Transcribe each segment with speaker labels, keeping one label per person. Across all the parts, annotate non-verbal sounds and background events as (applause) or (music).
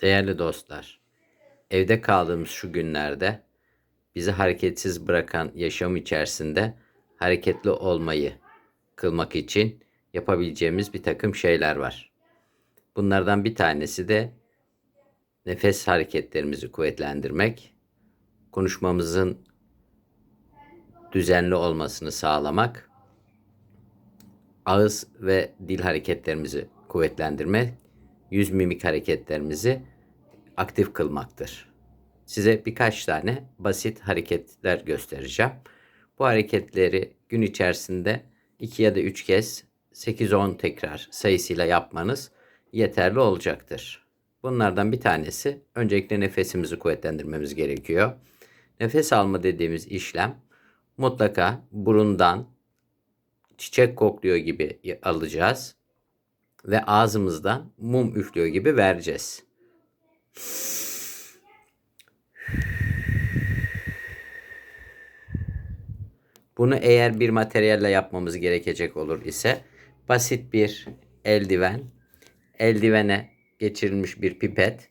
Speaker 1: Değerli dostlar, evde kaldığımız şu günlerde bizi hareketsiz bırakan yaşam içerisinde hareketli olmayı kılmak için yapabileceğimiz bir takım şeyler var. Bunlardan bir tanesi de nefes hareketlerimizi kuvvetlendirmek, konuşmamızın düzenli olmasını sağlamak, ağız ve dil hareketlerimizi kuvvetlendirmek, yüz mimik hareketlerimizi aktif kılmaktır. Size birkaç tane basit hareketler göstereceğim. Bu hareketleri gün içerisinde 2 ya da 3 kez 8-10 tekrar sayısıyla yapmanız yeterli olacaktır. Bunlardan bir tanesi öncelikle nefesimizi kuvvetlendirmemiz gerekiyor. Nefes alma dediğimiz işlem mutlaka burundan çiçek kokluyor gibi alacağız ve ağzımızdan mum üflüyor gibi vereceğiz. Bunu eğer bir materyalle yapmamız gerekecek olur ise basit bir eldiven, eldivene geçirilmiş bir pipet,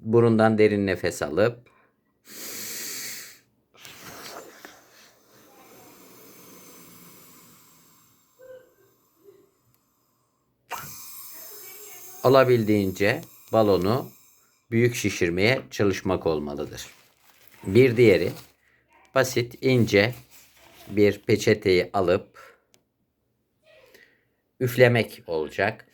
Speaker 1: burundan derin nefes alıp olabildiğince balonu büyük şişirmeye çalışmak olmalıdır. Bir diğeri basit ince bir peçeteyi alıp üflemek olacak.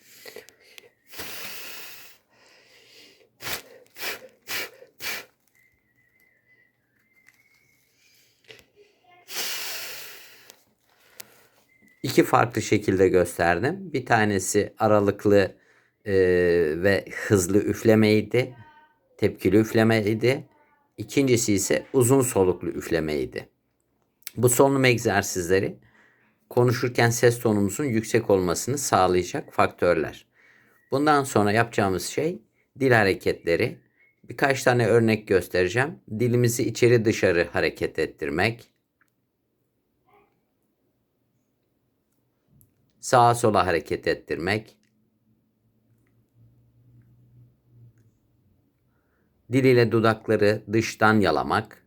Speaker 1: İki farklı şekilde gösterdim. Bir tanesi aralıklı e, ve hızlı üflemeydi. Tepkili üflemeydi. İkincisi ise uzun soluklu üflemeydi. Bu solunum egzersizleri konuşurken ses tonumuzun yüksek olmasını sağlayacak faktörler. Bundan sonra yapacağımız şey dil hareketleri. Birkaç tane örnek göstereceğim. Dilimizi içeri dışarı hareket ettirmek. Sağa sola hareket ettirmek. Dil ile dudakları dıştan yalamak.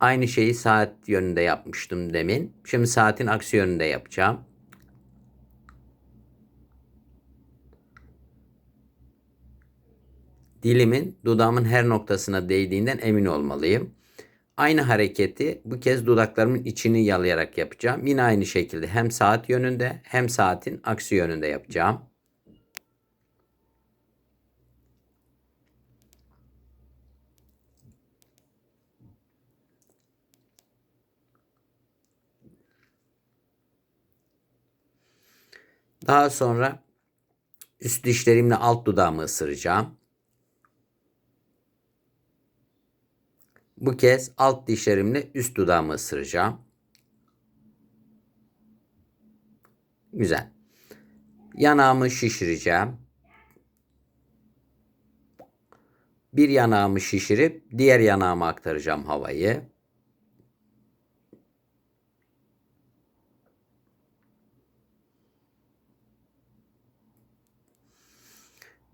Speaker 1: Aynı şeyi saat yönünde yapmıştım demin. Şimdi saatin aksi yönünde yapacağım. Dilimin dudağımın her noktasına değdiğinden emin olmalıyım. Aynı hareketi bu kez dudaklarımın içini yalayarak yapacağım. Yine aynı şekilde hem saat yönünde hem saatin aksi yönünde yapacağım. Daha sonra üst dişlerimle alt dudağımı ısıracağım. Bu kez alt dişlerimle üst dudağımı ısıracağım. Güzel. Yanağımı şişireceğim. Bir yanağımı şişirip diğer yanağıma aktaracağım havayı.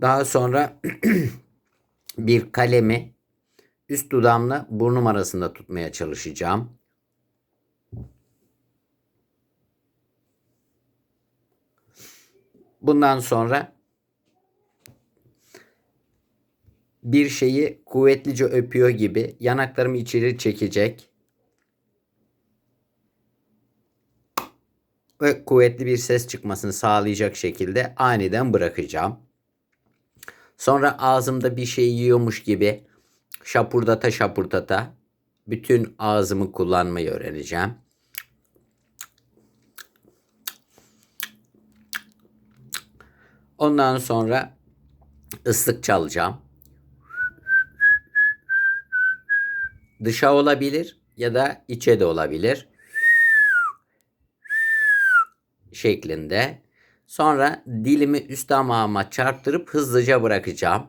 Speaker 1: Daha sonra (clears throat) bir kalemi üst dudağımla burnum arasında tutmaya çalışacağım. Bundan sonra bir şeyi kuvvetlice öpüyor gibi yanaklarımı içeri çekecek ve kuvvetli bir ses çıkmasını sağlayacak şekilde aniden bırakacağım. Sonra ağzımda bir şey yiyormuş gibi şapurdata şapurdata bütün ağzımı kullanmayı öğreneceğim. Ondan sonra ıslık çalacağım. Dışa olabilir ya da içe de olabilir. şeklinde. Sonra dilimi üst damağıma çarptırıp hızlıca bırakacağım.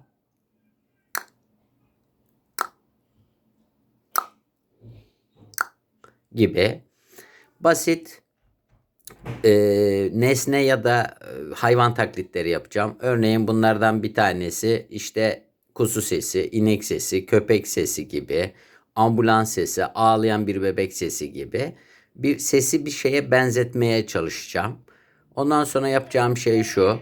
Speaker 1: Gibi basit e, nesne ya da e, hayvan taklitleri yapacağım. Örneğin bunlardan bir tanesi işte kuzu sesi, inek sesi, köpek sesi gibi, ambulans sesi, ağlayan bir bebek sesi gibi bir sesi bir şeye benzetmeye çalışacağım. Ondan sonra yapacağım şey şu.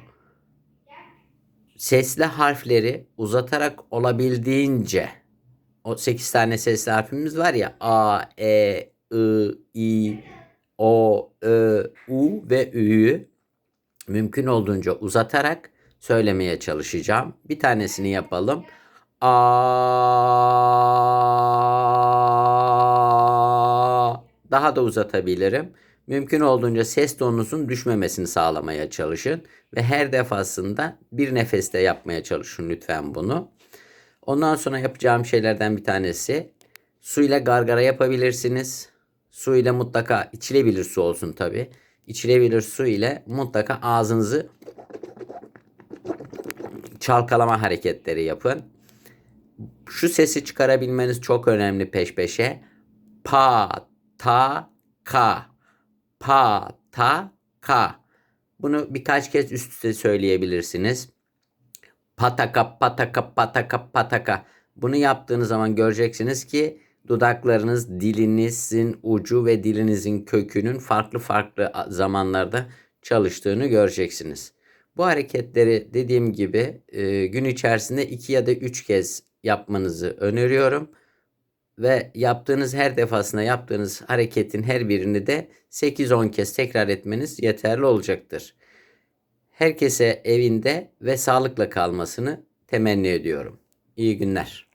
Speaker 1: Sesli harfleri uzatarak olabildiğince o 8 tane sesli harfimiz var ya A, E, I, I, O, Ö, U ve Ü'yü mümkün olduğunca uzatarak söylemeye çalışacağım. Bir tanesini yapalım. A daha da uzatabilirim. Mümkün olduğunca ses tonunuzun düşmemesini sağlamaya çalışın ve her defasında bir nefeste yapmaya çalışın lütfen bunu. Ondan sonra yapacağım şeylerden bir tanesi suyla gargara yapabilirsiniz. Su ile mutlaka içilebilir su olsun tabi. İçilebilir su ile mutlaka ağzınızı çalkalama hareketleri yapın. Şu sesi çıkarabilmeniz çok önemli peş peşe. Pa, ta, ka. Pa, ta, ka. Bunu birkaç kez üst üste söyleyebilirsiniz. Pataka, pataka, pataka, pataka. Bunu yaptığınız zaman göreceksiniz ki dudaklarınız, dilinizin ucu ve dilinizin kökünün farklı farklı zamanlarda çalıştığını göreceksiniz. Bu hareketleri dediğim gibi gün içerisinde iki ya da üç kez yapmanızı öneriyorum. Ve yaptığınız her defasında yaptığınız hareketin her birini de 8-10 kez tekrar etmeniz yeterli olacaktır. Herkese evinde ve sağlıkla kalmasını temenni ediyorum. İyi günler.